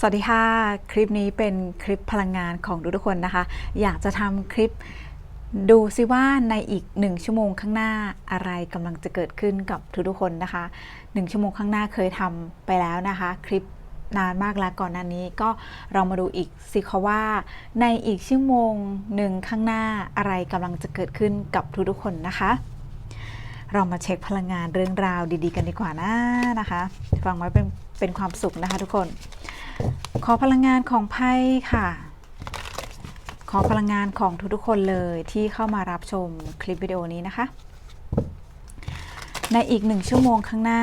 สวัสดีค่ะ คลิปนี้เป็นคลิปพลังงานของทุกๆคนนะคะ อยากจะทำคลิปดูซิว่าในอีกหนึ่งชั่วโมงข้างหน้าอะไรกำลังจะเกิดขึ้นกับทุกๆคนนะคะหนึ่งชั่วโมงข้างหน้าเคยทำไปแล้วนะคะ คลิปนานมากแล้วก่อนหน้านี้ก็เรามาดูอีกสิคะว่า ในอีกชั่วโมงหนึ่งข้างหน้าอะไรกำลังจะเกิดขึ้นกับทุกๆคนนะคะ เรามาเช็คพลังงานเรื่องราวดี ๆ กันดีกว่านะนะคะ ฟังไว้เป็นเป็นความสุขนะคะทุกคน ขอพลังงานของไพ่ค่ะ ขอพลังงานของทุกๆคนเลยที่เข้ามารับชมคลิปวิดีโอนี้นะคะ ในอีกหนึ่งชั่วโมงข้างหน้า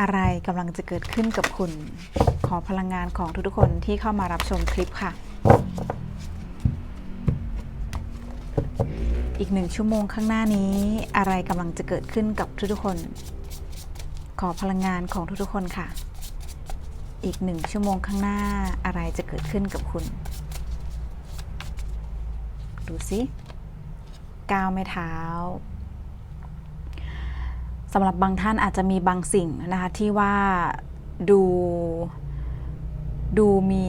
อะไรกำลังจะเกิดขึ้นกับคุณ ขอพลังงานของทุกๆคนที่เข้ามารับชมคลิปค่ะ อีกหนึ่งชั่วโมงข้างหน้านี้อะไรกำลังจะเกิดขึ้นกับทุกๆคน ขอพลังงานของทุกๆคนค่ะ อีกหนึ่งชั่วโมงข้างหน้าอะไรจะเกิดขึ้นกับคุณ ดูสิก้าวไม่เท้าสำหรับบางท่านอาจจะมีบางสิ่งนะคะที่ว่าดูดูมี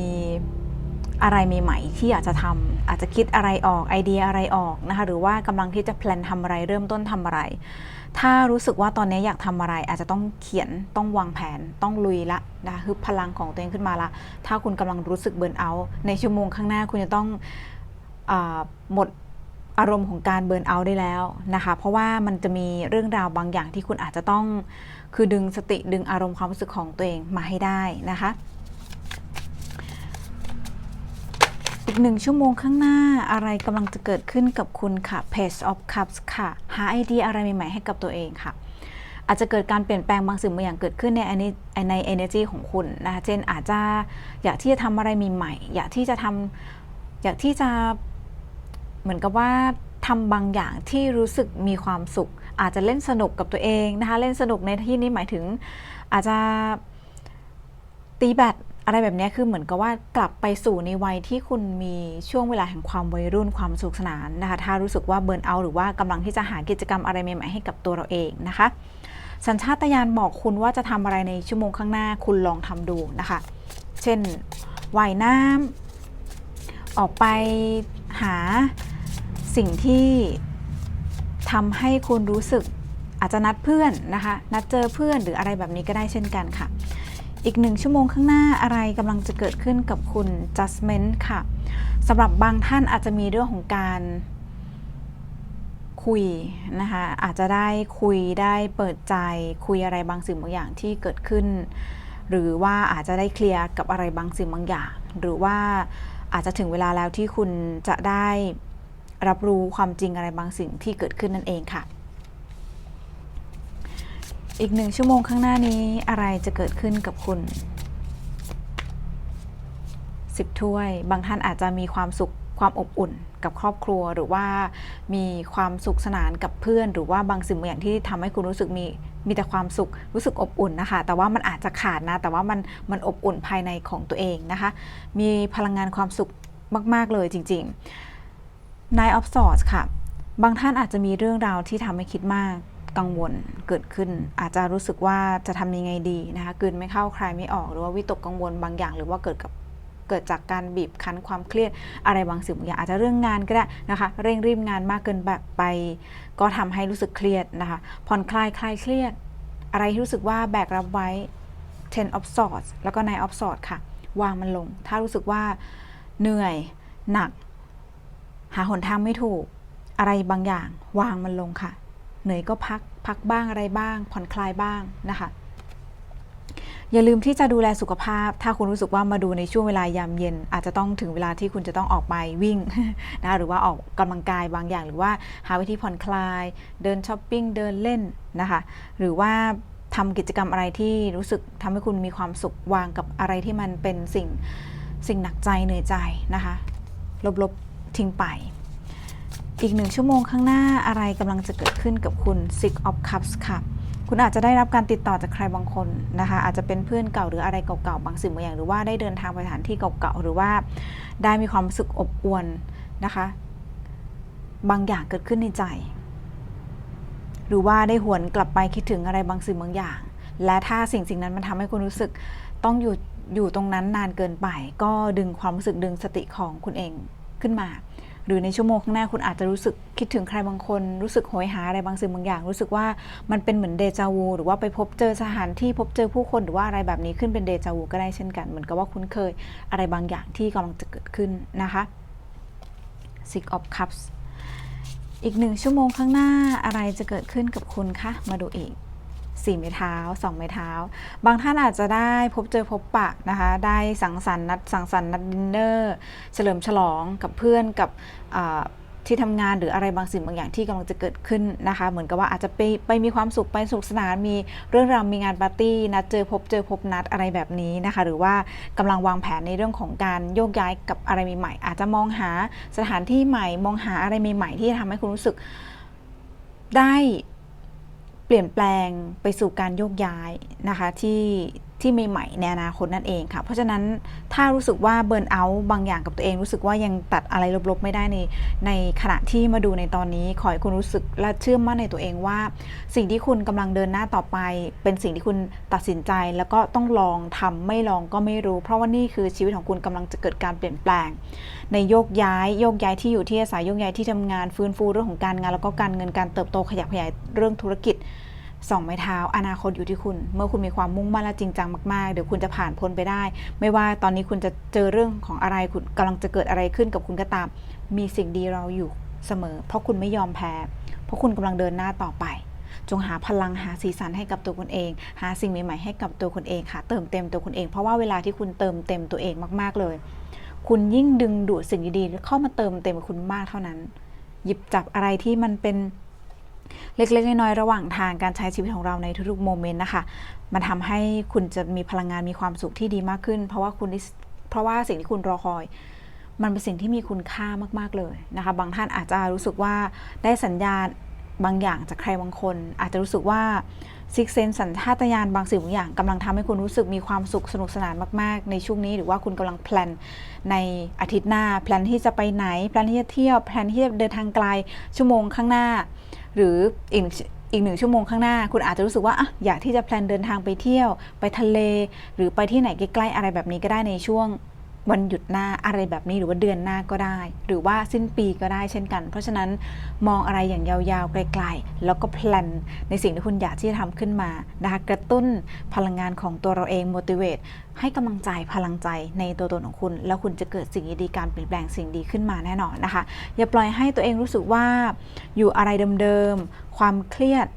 อะไรใหม่ๆที่อยากจะทำอาจจะคิดอะไรออกไอเดียอะไรออกนะคะหรือว่ากำลังที่จะแพลนทำอะไรเริ่มต้นทำอะไร ถ้ารู้สึกว่าตอนนี้อยากทำอะไร อาจจะต้องเขียนต้องวางแผนต้องลุยละนะคะฮึบพลังของตัวเองขึ้นมาละ ถ้าคุณกำลังรู้สึกเบิร์นเอาท์ในชั่วโมงข้างหน้าคุณจะต้องอหมดอารมณ์ของการเบิร์นเอาท์ได้แล้วนะคะเพราะว่ามันจะมีเรื่องราวบางอย่างที่คุณอาจจะต้องคือดึงสติดึงอารมณ์ความรู้สึกของตัวเองมาให้ได้นะคะ อีกหนึ่งชั่วโมงข้างหน้าอะไรกำลังจะเกิดขึ้นกับคุณค่ะ Page of Cups ค่ะ หาไอเดียอะไรใหม่ๆให้กับตัวเองค่ะ อาจจะเกิดการเปลี่ยนแปลงบางสิ่งบางอย่างเกิดขึ้นในใน energy ของคุณนะคะเช่นอาจจะอยากที่จะทำอะไรใหม่ๆอยากที่จะทำอยากที่จะเหมือนกับว่าทำบางอย่างที่รู้สึกมีความสุข อาจจะเล่นสนุกกับตัวเองนะคะเล่นสนุกในที่นี้หมายถึงอาจจะตีแบด อะไรแบบนี้คือเหมือนกับว่ากลับไปสู่ในวัยที่คุณมีช่วงเวลาแห่งความวัยรุ่นความสุขสนานนะคะ ถ้ารู้สึกว่าเบิร์นเอาหรือว่ากำลังที่จะหากิจกรรมอะไรใหม่ๆให้กับตัวเราเองนะคะ สัญชาตญาณบอกคุณว่าจะทำอะไรในชั่วโมงข้างหน้าคุณลองทำดูนะคะ เช่นว่ายน้ำออกไปหาสิ่งที่ทำให้คุณรู้สึกอาจจะนัดเพื่อนนะคะ นัดเจอเพื่อนหรืออะไรแบบนี้ก็ได้เช่นกันค่ะ อีกหนึ่งชั่วโมงข้างหน้าอะไรกำลังจะเกิดขึ้นกับคุณ judgment ค่ะสำหรับบางท่านอาจจะมีเรื่องของการคุยนะคะอาจจะได้คุยได้เปิดใจคุยอะไรบางสิ่งบางอย่างที่เกิดขึ้น หรือว่าอาจจะได้เคลียร์กับอะไรบางสิ่งบางอย่าง หรือว่าอาจจะถึงเวลาแล้วที่คุณจะได้รับรู้ความจริงอะไรบางสิ่งที่เกิดขึ้นนั่นเองค่ะ อีกหนึ่งชั่วโมงข้างหน้านี้อะไรจะเกิดขึ้นกับคุณสิบถ้วย บางท่านอาจจะมีความสุขความอบอุ่นกับครอบครัวหรือว่ามีความสุขสนานกับเพื่อน หรือว่าบางสิ่งบางอย่างที่ทำให้คุณรู้สึกมีมีแต่ความสุขรู้สึกอบอุ่นนะคะ แต่ว่ามันอาจจะขาดนะ แต่ว่ามันมันอบอุ่นภายในของตัวเองนะคะ มีพลังงานความสุขมาก ๆ เลยจริงๆ Nine of Swords ค่ะ บางท่านอาจจะมีเรื่องราวที่ทำให้คิดมาก กังวลเกิดขึ้น อาจจะรู้สึกว่าจะทำยังไงดีนะคะกืนไม่เข้าใครไม่ออก หรือว่าวิตกกังวลบางอย่าง หรือว่าเกิดกับเกิดจากการบีบคั้นความเครียดอะไรบางสิ่งบางอย่างอาจจะเรื่องงานก็ได้นะคะ เร่งรีบงานมากเกินแบบไป ก็ทำให้รู้สึกเครียดนะคะผ่อนคลายคลายเครียด อะไรที่รู้สึกว่าแบกรับไว้ ten of swords แล้วก็ nine of swords ค่ะ วางมันลง ถ้ารู้สึกว่าเหนื่อยหนัก หาหนทางไม่ถูก อะไรบางอย่าง วางมันลงค่ะ เหนื่อยก็พักพักบ้างอะไรบ้าง ผ่อนคลายบ้างนะคะ อย่าลืมที่จะดูแลสุขภาพ ถ้าคุณรู้สึกว่ามาดูในช่วงเวลายามเย็น อาจจะต้องถึงเวลาที่คุณจะต้องออกไปวิ่งนะหรือว่าออกกำลังกายบางอย่าง หรือว่าหาวิธีผ่อนคลาย เดินช้อปปิ้งเดินเล่นนะคะหรือว่าทำกิจกรรมอะไรที่รู้สึกทำให้คุณมีความสุขวางกับอะไรที่มันเป็นสิ่งสิ่งหนักใจเหนื่อยใจนะคะ ลบๆทิ้งไป อีกหนึ่งชั่วโมงข้างหน้าอะไรกำลังจะเกิดขึ้นกับคุณ Six of Cups ค่ะ คุณอาจจะได้รับการติดต่อจากใครบางคนนะคะ อาจจะเป็นเพื่อนเก่าหรืออะไรเก่าๆ บางสิ่งบางอย่าง หรือว่าได้เดินทางไปสถานที่เก่าๆ หรือว่าได้มีความรู้สึกอบอวลนะคะ บางอย่างเกิดขึ้นในใจ หรือว่าได้หวนกลับไปคิดถึงอะไรบางสิ่งบางอย่าง และถ้าสิ่งสิ่งนั้นมันทำให้คุณรู้สึกต้องหยุดอยู่ตรงนั้นนานเกินไป ก็ดึงความรู้สึกดึงสติของคุณเองขึ้นมา หรือในชั่วโมงข้างหน้าคุณอาจจะรู้สึกคิดถึงใครบางคน รู้สึกโหยหาอะไรบางสิ่งบางอย่าง รู้สึกว่ามันเป็นเหมือนเดจาวูหรือว่าไปพบเจอสถานที่พบเจอผู้คนหรือว่าอะไรแบบนี้ขึ้นเป็นเดจาวูก็ได้เช่นกัน เหมือนกับว่าคุ้นเคยอะไรบางอย่างที่กำลังจะเกิดขึ้นนะคะ Six of Cups อีกหนึ่งชั่วโมงข้างหน้าอะไรจะเกิดขึ้นกับคุณคะมาดูอีก สี่ไม้เท้าสองไม้เท้า บางท่านอาจจะได้พบเจอพบปะนะคะ ได้สังสรรค์นัดสังสรรค์นัดดินเนอร์ เฉลิมฉลองกับเพื่อนกับที่ทำงานหรืออะไรบางสิ่งบางอย่างที่กำลังจะเกิดขึ้นนะคะ เหมือนกับว่าอาจจะไปไปมีความสุขไปสนุกสนานมีเรื่องราวมีงานปาร์ตี้นัดเจอพบเจอพบนัดอะไรแบบนี้นะคะ หรือว่ากำลังวางแผนในเรื่องของการโยกย้ายกับอะไรใหม่ๆอาจจะมองหาสถานที่ใหม่ มองหาอะไรใหม่ๆที่จะทำให้คุณรู้สึกได้ เปลี่ยนแปลงไปสู่การโยกย้ายนะคะที่ ที่ใหม่ๆในอนาคตนั่นเองค่ะ เพราะฉะนั้นถ้ารู้สึกว่าเบิร์นเอาท์บางอย่างกับตัวเอง รู้สึกว่ายังตัดอะไรลบๆไม่ได้ในในขณะที่มาดูในตอนนี้ ขอให้คุณรู้สึกและเชื่อมั่นในตัวเองว่า สิ่งที่คุณกำลังเดินหน้าต่อไป เป็นสิ่งที่คุณตัดสินใจแล้วก็ต้องลองทำไม่ลองก็ไม่รู้ เพราะว่านี่คือชีวิตของคุณกำลังจะเกิดการเปลี่ยนแปลง ในโยกย้ายโยกย้ายที่อยู่ที่อาศัยโยกย้ายที่ทำงานฟื้นฟูเรื่องของการงาน แล้วก็การเงินการเติบโตขยับขยายเรื่องธุรกิจ สองไม้เท้า อนาคตอยู่ที่คุณ เมื่อคุณมีความมุ่งมั่นและจริงจังมากๆ เดี๋ยวคุณจะผ่านพ้นไปได้ ไม่ว่าตอนนี้คุณจะเจอเรื่องของอะไรคุณกำลังจะเกิดอะไรขึ้นกับคุณก็ตาม มีสิ่งดีเราอยู่เสมอ เพราะคุณไม่ยอมแพ้ เพราะคุณกำลังเดินหน้าต่อไป จงหาพลังหาสีสันให้กับตัวคุณเอง หาสิ่งใหม่ๆให้กับตัวคุณเองค่ะ เติมเต็มตัวคุณเอง เพราะว่าเวลาที่คุณเติมเต็มตัวเองมาก ๆเลย คุณยิ่งดึงดูดสิ่งดีๆเข้ามาเติมเต็มคุณมากเท่านั้น หยิบจับอะไรที่มันเป็น เล็กๆน้อยๆระหว่างทางการใช้ชีวิตของเราในทุกๆโมเมนต์นะคะมันทำให้คุณจะมีพลังงานมีความสุขที่ดีมากขึ้น เพราะว่าคุณเพราะว่าสิ่งที่คุณรอคอย มันเป็นสิ่งที่มีคุณค่ามากๆเลยนะคะบางท่านอาจจะรู้สึกว่าได้สัญญาณบางอย่างจากใครบางคน อาจจะรู้สึกว่าซิกเซนสัญชาตญาณบางสิ่งบางอย่างกำลังทำให้คุณรู้สึกมีความสุขสนุกสนานมากๆ ในช่วงนี้หรือว่าคุณกำลังแพลนในอาทิตย์หน้าแพลนที่จะไปไหนแพลนที่จะเที่ยวแพลนที่จะเดินทางไกลชั่วโมงข้างหน้า หรืออีกอีกหนึ่งชั่วโมงข้างหน้า คุณอาจจะรู้สึกว่าออยากที่จะแพลนเดินทางไปเที่ยว ไปทะเล หรือไปที่ไหนใกล้ๆอะไรแบบนี้ก็ได้ในช่วง วันหยุดหน้าอะไรแบบนี้หรือว่าเดือนหน้าก็ได้ หรือว่าสิ้นปีก็ได้เช่นกัน เพราะฉะนั้นมองอะไรอย่างยาวๆไกลๆ แล้วก็แพลนในสิ่งที่คุณอยากที่จะทำขึ้นมานะคะกระตุ้นพลังงานของตัวเราเอง motivate ให้กำลังใจพลังใจในตัวตนของคุณ แล้วคุณจะเกิดสิ่งดีๆการเปลี่ยนแปลงสิ่งดีขึ้นมาแน่นอนนะคะ อย่าปล่อยให้ตัวเองรู้สึกว่าอยู่อะไรเดิมๆความเครียด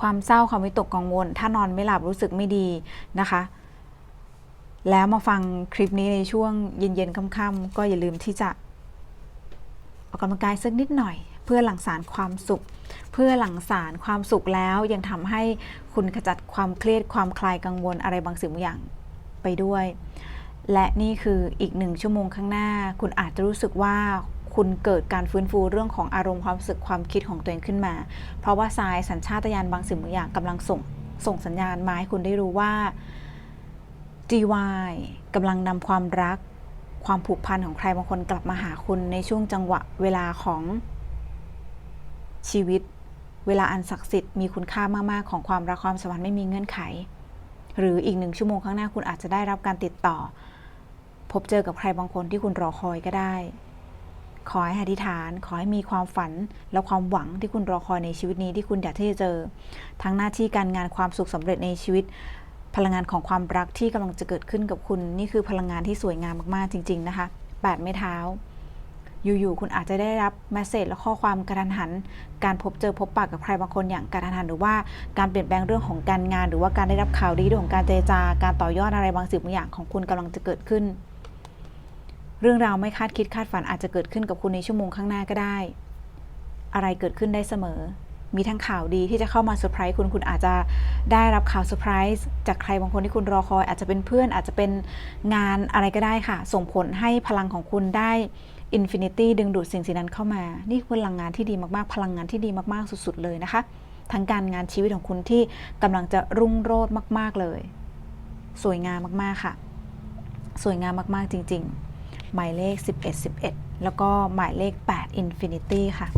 ความเศร้าความวิตกกังวล ถ้านอนไม่หลับรู้สึกไม่ดีนะคะ แล้วมาฟังคลิปนี้ในช่วงเย็นๆค่ำๆก็อย่าลืมที่จะออกกำลังกายสักนิดหน่อย เพื่อหลั่งสารความสุข เพื่อหลั่งสารความสุขแล้วยังทำให้คุณขจัดความเครียดความคลายกังวลอะไรบางสิ่งบางอย่างไปด้วย และนี่คืออีกหนึ่งชั่วโมงข้างหน้า คุณอาจจะรู้สึกว่าคุณเกิดการฟื้นฟูเรื่องของอารมณ์ความรู้สึกความคิดของตัวเองขึ้นมา เพราะว่าทรายสัญชาตญาณบางสิ่งบางอย่างกำลังส่งส่งสัญญาณมาให้คุณได้รู้ว่า GY กำลังนำความรัก ความผูกพันของใครบางคนกลับมาหาคุณในช่วงจังหวะเวลาของชีวิต เวลาอันศักดิ์สิทธิ์มีคุณค่ามากๆ ของความรักความสัมพันธ์ไม่มีเงื่อนไข หรืออีกหนึ่งชั่วโมงข้างหน้าคุณอาจจะได้รับการติดต่อ พบเจอกับใครบางคนที่คุณรอคอยก็ได้ ขอให้อธิษฐาน ขอให้มีความฝันและความหวังที่คุณรอคอยในชีวิตนี้ที่คุณอยากที่จะเจอ ทั้งหน้าที่การงานความสุขสำเร็จในชีวิต พลังงานของความรักที่กำลังจะเกิดขึ้นกับคุณ นี่คือพลังงานที่สวยงามมากๆจริง ๆ นะคะแปดไม้เท้า อยู่ๆคุณอาจจะได้รับแมสเซจและข้อความกระทันหัน การพบเจอพบปะกับใครบางคนอย่างกระทันหัน หรือว่าการเปลี่ยนแปลงเรื่องของการงาน หรือว่าการได้รับข่าวดีเรื่องของการเจรจาการต่อยอดอะไรบางสิ่งบางอย่างของคุณกำลังจะเกิดขึ้น เรื่องราวไม่คาดคิดคาดฝันอาจจะเกิดขึ้นกับคุณในชั่วโมงข้างหน้าก็ได้ อะไรเกิดขึ้นได้เสมอ มีทั้งข่าวดีที่จะเข้ามาเซอร์ไพรส์คุณ คุณอาจจะได้รับข่าวเซอร์ไพรส์จากใครบางคนที่คุณรอคอย อาจจะเป็นเพื่อนอาจจะเป็นงานอะไรก็ได้ค่ะ ส่งผลให้พลังของคุณได้อินฟินิตี้ดึงดูดสิ่งสิ่งนั้นเข้ามา นี่คือพลังงานที่ดีมากๆ พลังงานที่ดีมากๆ สุดๆ เลยนะคะ ทั้งการงานชีวิตของคุณที่กำลังจะรุ่งโรจน์มาก ๆ เลย สวยงามมากๆค่ะ สวยงามมากๆจริง ๆ หมายเลข 11 11 แล้วก็หมายเลข 8 Infinity ค่ะ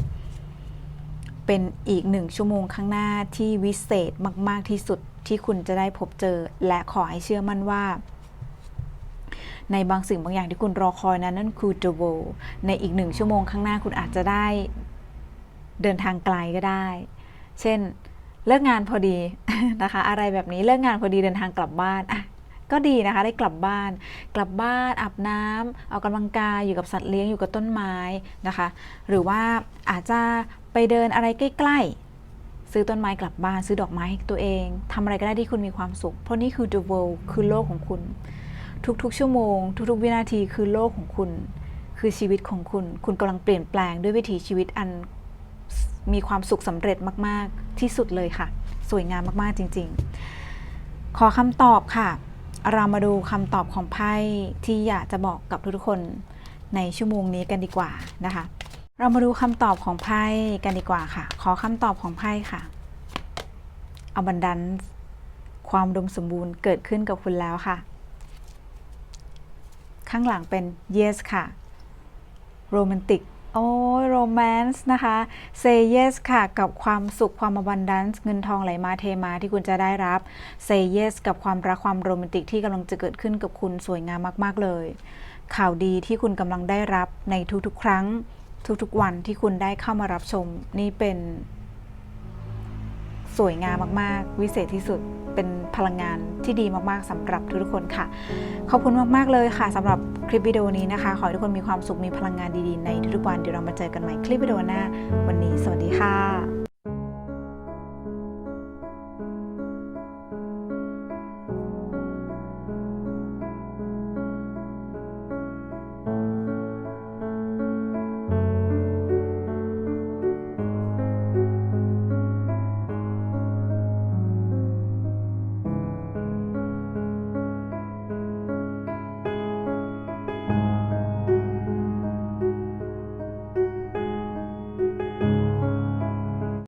เป็นอีกหนึ่งชั่วโมงข้างหน้าที่วิเศษมาก ๆ ที่สุดที่คุณจะได้พบเจอ และขอให้เชื่อมั่นว่า ในบางสิ่งบางอย่างที่คุณรอคอยนั้นนั่นคือ the world ในอีกหนึ่งชั่วโมงข้างหน้าคุณอาจจะได้เดินทางไกลก็ได้ เช่น เลิกงานพอดีนะคะ อะไรแบบนี้เลิกงานพอดีเดินทางกลับบ้านอะก็ดีนะคะได้กลับบ้าน กลับบ้านอาบน้ำออกกำลังกายอยู่กับสัตว์เลี้ยงอยู่กับต้นไม้นะคะ หรือว่าอาจจะ ไปเดินอะไรใกล้ๆ ซื้อต้นไม้กลับบ้าน ซื้อดอกไม้ให้ตัวเองทำอะไรก็ได้ที่คุณมีความสุข เพราะนี่คือ the world คือโลกของคุณ ทุกๆ ชั่วโมง ทุกๆ วินาทีคือโลกของคุณ คือชีวิตของคุณ คุณกำลังเปลี่ยนแปลงด้วยวิถีชีวิตอันมีความสุขสำเร็จมากๆ ที่สุดเลยค่ะ สวยงามมากๆจริง ๆ ขอคำตอบค่ะ เรามาดูคำตอบของไพ่ที่อยากจะบอกกับทุกๆคนในชั่วโมงนี้กันดีกว่านะคะ เรามาดูคำตอบของไพ่กันดีกว่าค่ะ ขอคำตอบของไพ่ค่ะ abundance ความดมสมบูรณ์เกิดขึ้นกับคุณแล้วค่ะ ข้างหลังเป็น yes ค่ะ romantic โอ้ย romance นะคะ say yes ค่ะ กับความสุขความ abundance เงินทองไหลมาเทมาที่คุณจะได้รับ say yes กับความรักความโรแมนติกที่กำลังจะเกิดขึ้นกับคุณสวยงามมาก ๆ เลย ข่าวดีที่คุณกำลังได้รับในทุกๆ ครั้ง ทุกๆ วันที่คุณได้เข้ามารับชม นี่เป็นสวยงามมากๆ วิเศษที่สุดเป็นพลังงานที่ดีมากๆสำหรับทุกๆคนค่ะ ขอบคุณมากๆเลยค่ะสำหรับคลิปวิดีโอนี้นะคะ ขอให้ทุกคนมีความสุขมีพลังงานดีๆ ในทุกๆวันเดี๋ยวเรามาเจอกันใหม่คลิปวิดีโอหน้า วันนี้สวัสดีค่ะ